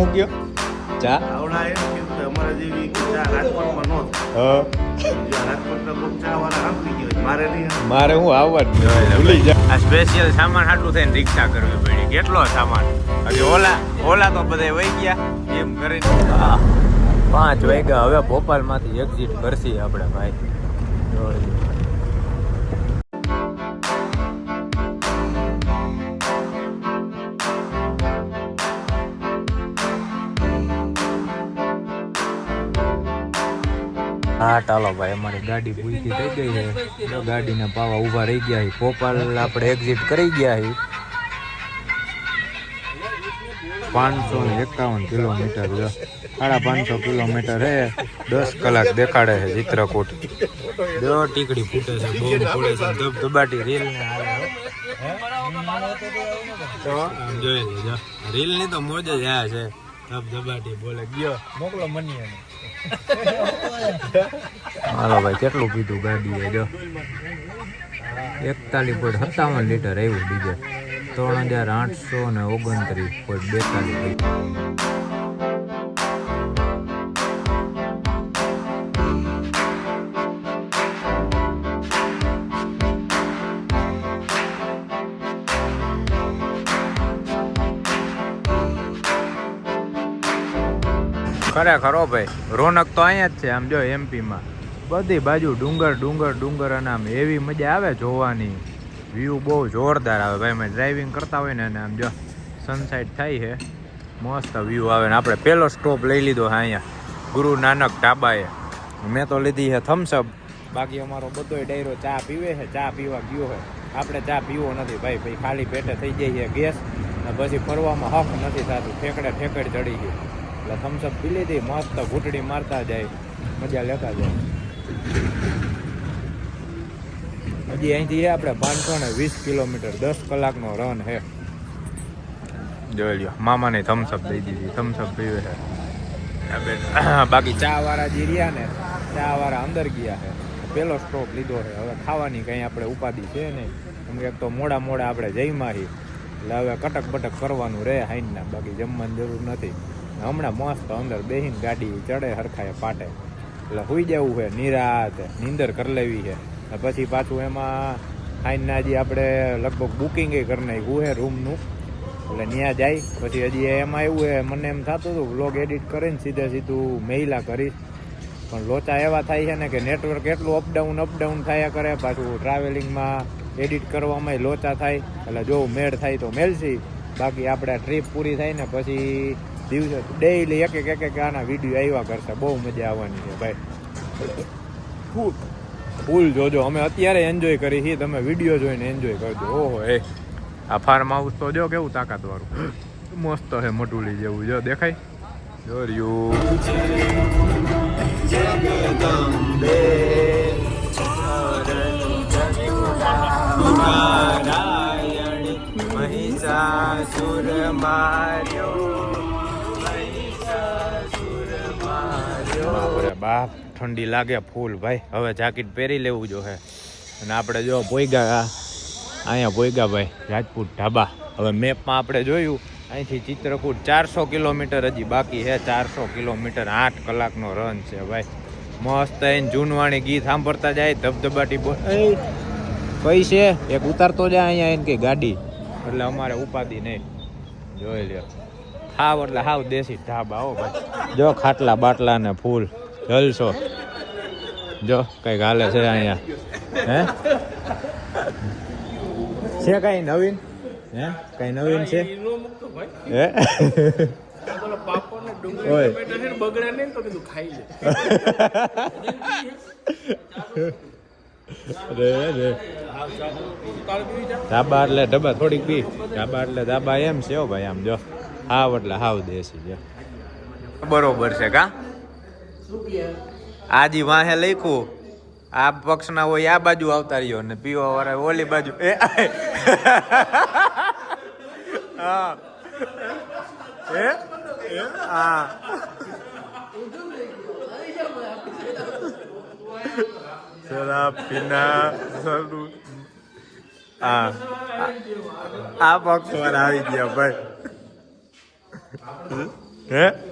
હું ગયો ચા? આવડા એમ કીધું કે અમારા જેવી ચા રાજકોટમાં નો હા. મારે મારે હું આવવા જ. ભૂલી જા. આ સ્પેશિયલ સામાન હાટું થઈને રિક્ષા કરવી પડી. કેટલો સામાન? હજી ઓલા ઓલા તો બધા વહી ગયા એમ કરીને. હા. પાંચ વાગ્યા. હવે ભોપાલમાંથી એક્ઝિટ કરશી આપણે ભાઈ. હા ચાલો ભાઈ, અમારી ગાડી પૂરી થઈ ગઈ છે. જો ગાડીને પાવા ઊભા રહી ગયા છે. ભોપાલ આપણે એક્ઝિટ કરી ગયા છે. પાંચસો ને એકાવન કિલોમીટર સાડા પાંચસો કિલોમીટર હે દસ કલાક દેખાડે છે ચિત્રકૂટ. જો ટીકડી ફૂટે છે, બહુ ફૂટે છે. ધબધબાટી રીલ ને રીલની તો મોજ જ આ છે. ધબધબાટી બોલે ગયો. મોકલો મની હાલો ભાઈ કેટલું પીધું ગાડી જો. એકતાલીસ પોઈન્ટ સત્તાવન લીટર આવ્યું ડીઝલ. ત્રણ હજાર આઠસો ને ઓગણત્રીસ પોઈન્ટ બેતાલીસ ખરેખર હો ભાઈ, રોનક તો અહીંયા જ છે, આમ જો એમપીમાં બધી બાજુ ડુંગર ડુંગર ડુંગર અને આમ એવી મજા આવે જોવાની. વ્યૂ બહુ જોરદાર આવે ભાઈ મેં ડ્રાઇવિંગ કરતા હોય ને અને આમ જો સનસાઇટ થાય છે. મસ્ત વ્યૂ આવે ને આપણે પહેલો સ્ટોપ લઈ લીધો છે અહીંયા, ગુરુ નાનક ઢાબાએ. મેં તો લીધી છે થમ્સઅપ બાકી અમારો બધો ડાયરો ચા પીવે છે, ચા પીવા ગયો છે. આપણે ચા પીવો નથી ભાઈ ભાઈ ખાલી પેટે થઈ જાય છે ગેસ, ને પછી ફરવામાં હક નથી થતું, ઠેકડે ઠેકડ ચડી ગયું. એટલે થમ્સઅપ પી લીધી મસ્ત ઘૂંટડી મારતા જાય, મજા લેતા જાય. હજી અહીંથી આપણે પાંચસો ને વીસ કિલોમીટર, દસ કલાકનો રન છે જોઈ લ્યો, મામાને થમ્સઅપ દઈ દીધી થમ્સઅપ પીવે છે. બાકી ચા વાળા જે રહ્યા ને ચા વાળા અંદર ગયા છે. પેલો સ્ટોપ લીધો છે. હવે ખાવાની કંઈ આપણે ઉપાધિ છે નહીં. કેમ એક તો મોડા મોડા આપણે જઈ મારી એટલે હવે કટક બટક કરવાનું રહે હાઈનના. બાકી જમવાની જરૂર નથી. હમણાં મસ્ત અંદર બેહીને ગાડી ચડે, હરખાએ પાટે. એટલે સુઈ જવું છે નિરાત નીંદર કરી લેવી છે પછી પાછું એમાં હાઈનના હજી આપણે લગભગ બુકિંગ કરી નાખ્યું છે રૂમનું. એટલે ત્યાં જાય. પછી હજી એમાં એવું છે મને એમ થતું હતું વ્લોગ એડિટ કરીને સીધે સીધું મેઇલા કરીશ. પણ લોચા એવા થાય છે ને કે નેટવર્ક એટલું અપડાઉન અપડાઉન થયા કરે, પાછું ટ્રાવેલિંગમાં એડિટ કરવામાં લોચા થાય. એટલે જો મેળ થાય તો મેલસી બાકી આપણે ટ્રીપ પૂરી થાય ને પછી દિવસે ડેઈલી એક એક એક એક આના વીડિયો આવ્યા કરશે. બહુ મજા આવવાની છે ભાઈ. ફૂલ. ફૂલ જોજો. અમે અત્યારે એન્જોય કરી છીએ. તમે વીડિયો જોઈને એન્જોય કરજો. ઓહો એ. આ ફાર્મ હાઉસ તો જો કેવું તાકાત વાળું મસ્ત છે મટુલી જેવું. જો દેખાય? જોર્યું મહિષાસુર માર્યો બાપ, ઠંડી લાગે ફૂલ ભાઈ. હવે જાકીટ પહેરી લેવું જો હે. અને આપણે જો ભોયગા અહીંયા પોઈગા ભાઈ, રાજપૂત ઢાબા. હવે મેપમાં આપણે જોયું, અહીંથી ચિત્રકૂટ ચારસો કિલોમીટર હજી બાકી છે ચારસો કિલોમીટર આઠ કલાકનો રન છે ભાઈ. મસ્ત એને જૂનવાણી ગીત સાંભળતા જાય, ધબધબાટી બોલ કઈ છે? એક ઉતારતો જાય અહીંયા એને કે ગાડી. એટલે અમારે ઉપાધિ નહીં. જોઈ લ્યો. હાવ એટલે હાવ દેશી ઢાબા હો ભાઈ. જો ખાટલા બાટલા ને ફૂલ. જલસો જો કંઈક હાલે છે અહીંયા. હે? છે કઈ નવીન? હે? કઈ નવીન છે? હે? ઓય. રે રે. ધાબા એટલે ધાબા થોડીક પી ધાબા એટલે ધાબા એમ છે હો ભાઈ આમ જો. હાવ એટલે હાવ દેશી છે. બરોબર છે કા? આજી વાહે લખ્યું, આ પક્ષના હોય આ બાજુ આવતા રહ્યો ને પીવા વાળા ઓલી બાજુ. એ હા. એ પીના શરૂ હા. આ પક્ષ વાળા આવી ગયા ભાઈ. હે?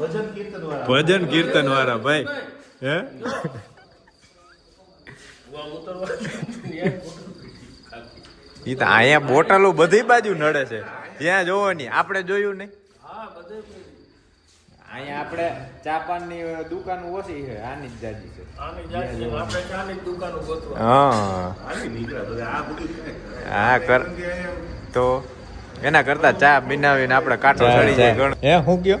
ભજન કીર્તન વાળા ભજન કીર્તન વાળા ભાઈ. હે? એ તો અહીંયા બોટલો બધી બાજુ નડે છે. ત્યાં જોવો નહીં. આપણે જોયું નહીં. અહીંયા આપણે ચા પાનની દુકાન ઓછી છે. આની જ જાજી છે. હા. આવી નીકળ્યા બધા. આ બધું છે. હા કર. તો એના કરતા ચા બનાવીને આપણે કાટો ચડી જાય ગણ હે હું કયો?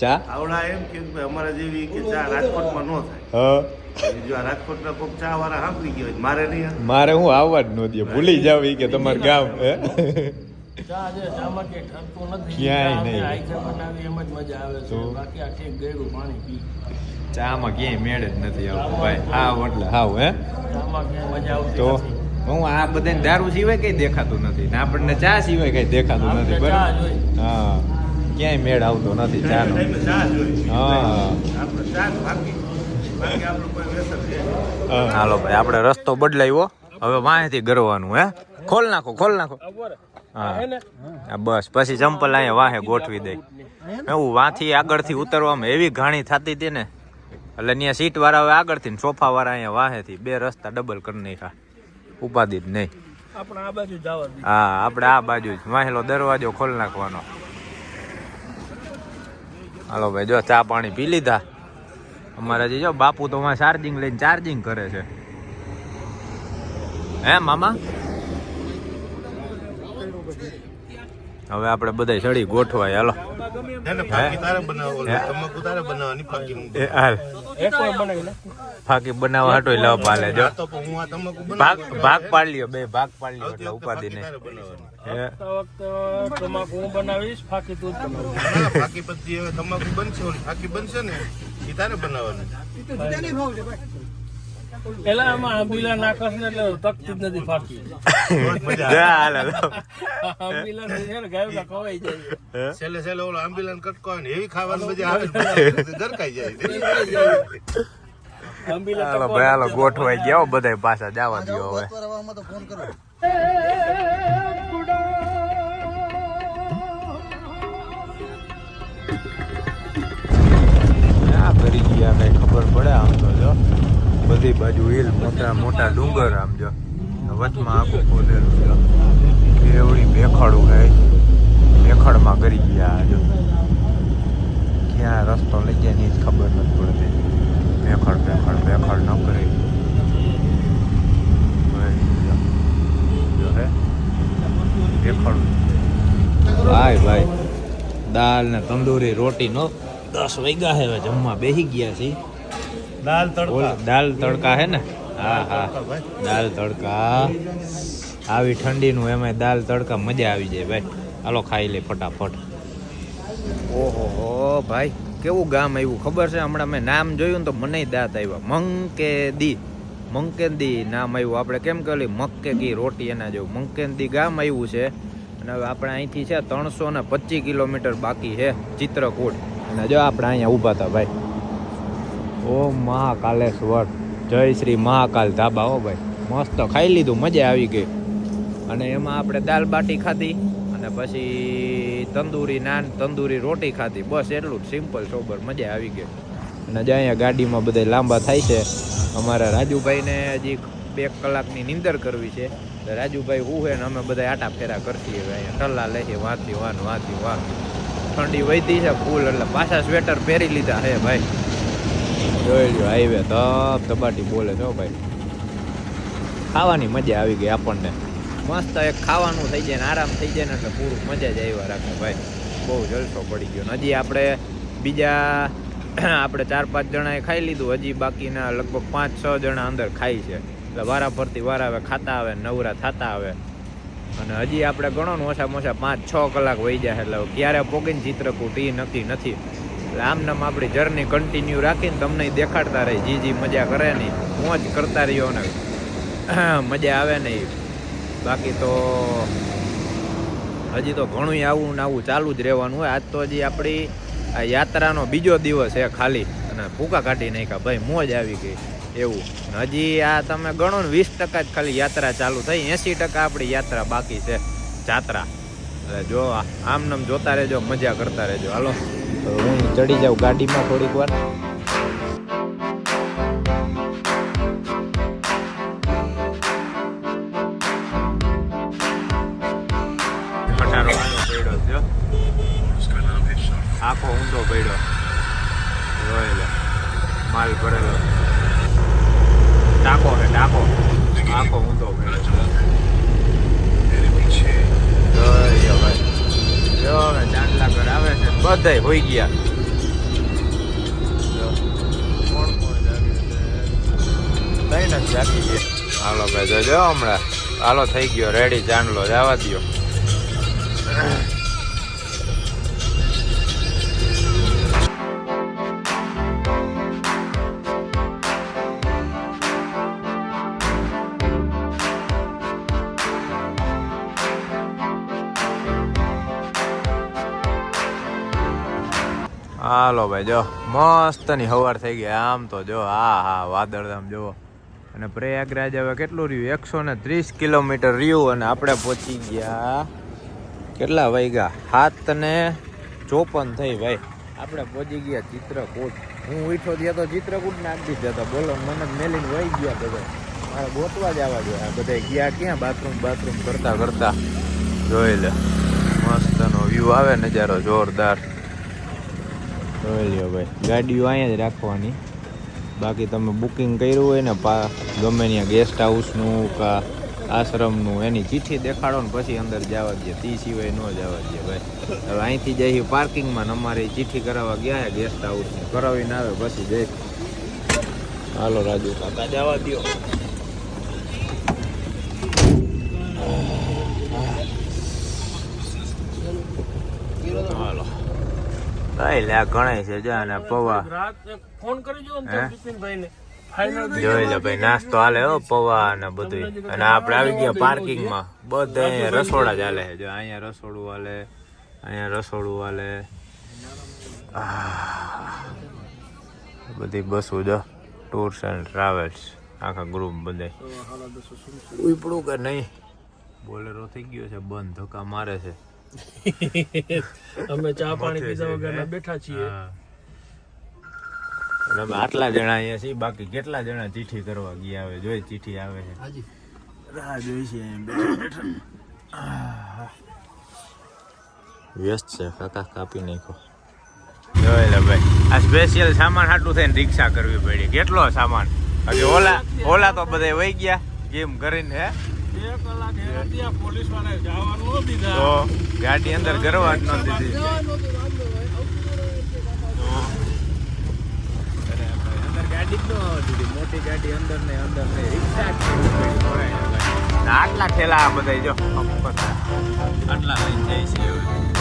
ચા? આવડા એમ કે અમારા જેવી કે ચા રાજકોટમાં ન થાય. હ. જો આ રાજકોટના કોક ચા વાળા સાંભળી ગયો મારે નહીં મારે હું આવવા જ નહોતી ભૂલી જાવ એ કે તમારું ગામ હે? ચામાં નથી ક્યાંય ચા નહીં. અમે આઈથે બનાવી એમ જ મજા આવે છે. બાકી આ ઠેક પાણી ચામાં ક્યાંય મેળ જ નથી આવતું ભાઈ. હા એટલે હાવ હે? ચામાં ક્યાંય મજા આવતી તો? હું આ બધાને દારૂ સિવાય કઈ દેખાતું નથી ને આપણને ચા સિવાય કઈ દેખાતું નથી બરાબર? હા. ક્યાંય મેળ આવતો નથી ચા નો હા. આપણે ચા જ બાકી બાકી આપણું કોઈ વ્યસન છે. હાલો ભાઈ આપણે રસ્તો બદલાયો. હવે વાંહેથી ગરવાનું હે? ખોલ નાખો ખોલ નાખો. હા. આ બસ. પછી ચંપલ અહીંયા વાહે ગોઠવી દઈ એવું વાંથી આગળથી ઉતરવામાં એવી ઘાણી થતી હતી ને. એટલે ત્યાં સીટ વાળા હવે આગળથી સોફા વાળા અહીંયા વાહેથી બે રસ્તા ડબલ કરી નાખ્યા. ઉપાધિ જ નહીં. આપણે આ બાજુ જવા હા આપણે આ બાજુ જ. વાહેલો દરવાજો ખોલી નાખવાનો. હાલો ભાઈ જો ચા પાણી પી લીધા. અમારા જે જો બાપુ તો ચાર્જિંગ લઈને ચાર્જિંગ કરે છે. હે મામા? હવે આપણે બધા સડી ગોઠવાય હાલો. ફાકી તારે બનાવો હે? બનાવવાની ફાકી હું એ હાલ. એક વાર બનાવી લે ફાકી બનાવવા હાટોય લવ પાલે જો. આ તો પણ હું આ તમાકુ ભાગ ભાગ પાડી લ્યો બે ભાગ પાડ લ્યો એટલે ઉપાધિ આ તમાકુ હું બનાવીશ ફાકી તું ના, ના, ફાકી પછી હવે તમાકુ બનશે ઓલી ફાકી બનશે ને એ તારે બનાવવાની. પેલા આમાં આંબીલા નાખસ ને એટલે તકતી જ નથી આંબીલા છે ને ખવાઈ જાય. છેલ્લે છેલ્લે ઓલો આંબીલાન કટકો ને એવી ખાવાની મજા આવે ગરકાઈ જાય. આંબીલા ભાઈ હાલો ગોઠવાઈ ગયા બધા પાછા જવા દો હવે. આ બધી બાજુ હિલ, મોટા મોટા ડુંગર આમ જો. વચમાં આખું ખોદેલું છે. એવડી ભેખડું હે ભેખડમાં કરી ગયા જો. ક્યાં રસ્તો લઈ જાય ની જ ખબર નથી પડતી. ભેખડ ભેખડ ભેખડ ન કરી. ભાઈ ભાઈ દાલ ને તંદૂરી રોટી નો દસ વાગ્યા હે જમવા. બેસી ગયા છે દાલ તડકા. દાલ તડકા હે ને? હા હા. દાલ તડકા આવી ઠંડીનું એમાં દાલ તડકા મજા આવી જાય ભાઈ. હાલો ખાઈ લે ફટાફટ. ઓહો ભાઈ કેવું ગામ આવ્યું? ખબર છે? હમણાં મેં નામ જોયું ને તો મને દાંત આવ્યા. મંકેદી. મંકેદી નામ આવ્યું. આપણે કેમ કે ઓલી મક્કે કી રોટી એના જેવું. મંકેદી ગામ આવ્યું છે. અને હવે આપણે અહીંથી છે ત્રણસો ને પચીસ કિલોમીટર બાકી છે ચિત્રકૂટ. અને જો આપણે અહીંયા ઊભા હતા ભાઈ. ઓમ મહાકાલેશ્વર. જય શ્રી મહાકાલ ધાબા, હો ભાઈ. મસ્ત ખાઈ લીધું, મજા આવી ગઈ. અને એમાં આપણે દાલ બાટી ખાધી અને પછી તંદૂરી નાન, તંદૂરી રોટી ખાધી. બસ એટલું જ, સિમ્પલ, સોબર, મજા આવી ગઈ. અને જે અહીંયા ગાડીમાં બધા લાંબા થાય છે, અમારા રાજુભાઈને હજી બે કલાકની નીંદર કરવી છે. રાજુભાઈ હું ને અમે બધા આટા ફેરા કરતી અહીંયા ટલ્લા લઈએ વાંચી વાન વાંચી વાન ઠંડી વધી છે, ફૂલ, એટલે પાછા સ્વેટર પહેરી લીધા હે ભાઈ. જોઈ લ્યો હાઈવે તપ તબાટી બોલે છો ભાઈ. ખાવાની મજા આવી ગઈ આપણને. મસ્ત એક ખાવાનું થઈ જાય ને આરામ થઈ જાય ને એટલે પૂરું મજા જ આવ્યા રાખે ભાઈ. બહુ જલસો પડી ગયો હજી આપણે બીજા આપણે ચાર પાંચ જણાએ ખાઈ લીધું. હજી બાકીના લગભગ પાંચ છ જણા અંદર ખાય છે. એટલે વારા ફરતી વાર આવે, ખાતા આવે, નવરા થતા આવે. અને હજી આપણે ગણો ને ઓછામાં ઓછા પાંચ છ કલાક વહી જાય એટલે ક્યારે પોગીને ચિત્રકૂટ એ નક્કી નથી. એટલે આમ નામ આપણી જર્ની કન્ટિન્યુ રાખીને તમને દેખાડતા રહી. જી જી, મજા કરે નહીં. મોજ કરતા રહ્યો ને મજા આવે નહીં. બાકી તો હજી તો ઘણું આવું ને આવું ચાલુ જ રહેવાનું હોય. આજ તો હજી આપણી આ યાત્રાનો બીજો દિવસ છે ખાલી. અને ભૂકા કાઢી નાખ્યા. ભાઈ, મોજ આવી ગઈ. એવું. હજી આ તમે ગણો ને વીસ ટકા જ ખાલી યાત્રા ચાલુ થઈ. એંસી ટકા આપણી યાત્રા બાકી છે. જાત્રા. એટલે જો આમ નામ જોતા રહેજો, મજા કરતા રહેજો. હાલો. તો હું ચડી જાઉં ગાડીમાં થોડીક વાર. ખટારો આનો પડ્યો છે. જો. આખો ઊંધો પડ્યો. જોઈ માલ ભરેલો. ટાકો છે ટાકો. આખો ઊંધો પડ્યો. બધાય હોઈ ગયા. તઈ નથી જાગી ગયા. હાલો ભાઈ, જોજો હમણાં. હાલો, થઈ ગયો. રેડી ચાંદલો જવા દ્યો. હાલો ભાઈ, જો મસ્તની હવાર થઈ ગઈ. આમ તો જો, હા હા વાદળ આમ જુઓ. અને પ્રયાગરાજ હવે કેટલું રહ્યું? એકસો ને ત્રીસ કિલોમીટર રહ્યું અને આપણે પહોંચી ગયા. કેટલા વાગ્યા? હાથ ને ચોપન થઈ ભાઈ. આપણે પહોંચી ગયા ચિત્રકૂટ. હું ઉઠો ત્યાં તો ચિત્રકૂટ નાખી હતા. બોલો, મને મેલીને વહી ગયા બધા. મારે ગોતવા જ આવવા જોઈએ બધા ગયા ક્યાં? બાથરૂમ બાથરૂમ કરતા કરતા. જોઈ લે. મસ્તનો વ્યૂ આવે નજારો, જોરદાર. ભાઈ. ગાડીઓ અહીંયા જ રાખવાની. બાકી તમે બુકિંગ કર્યું હોય ને, પા, ગમે ત્યાં ગેસ્ટ હાઉસનું કા આશ્રમનું એની ચિઠ્ઠી દેખાડો ને પછી અંદર જવા દે તે સિવાય ન જવા દે ભાઈ. હવે અહીંથી જઈ પાર્કિંગમાં અમારે ચીઠી કરાવવા ગયા છે ગેસ્ટ હાઉસની કરાવીને આવે પછી જઈ. હાલો રાજુ કાકા, જવા દો કઈ લે ઘણા છે જો અને પૌવા. ફોન કરી જો ને હે? તો જોઈ લે ભાઈ નાસ્તો હાલે હો પૌવા અને બધું અને આપણે આવી ગયા પાર્કિંગમાં. બધે અહીંયા રસોડા ચાલે છે. જો અહીંયા રસોડું હાલે અહીંયા રસોડું હાલે. બધી બસો જો ટૂર્સ એન્ડ ટ્રાવેલ્સ આખા ગ્રુપ બધે. ઉપડું કે નહીં? બોલેરો થઈ ગયો છે બંધ ધક્કા મારે છે. અમે ચા પાણી પીધા વગર બેઠા છીએ. અમે આટલા જણા અહીંયા છીએ બાકી કેટલા જણા ચીઠી કરવા ગયા આવે જોઈ ચીઠી આવે છે. રાહ જોઈ છે. વ્યસ્ત છે કાકા કાપી નાખો જોઈ લે ભાઈ આ સ્પેશિયલ સામાન હાટું થઈને રિક્ષા કરવી પડી. કેટલો સામાન? હજી ઓલા ઓલા તો બધા વહી ગયા કેમ કરીને હે? તો ગાડી અંદર કરવા જ ન દીધી. મોટી ગાડી અંદર ને અંદર ને રિક્ષા આટલા ઠેલા બધા જો. આટલા લઈને જાય છે.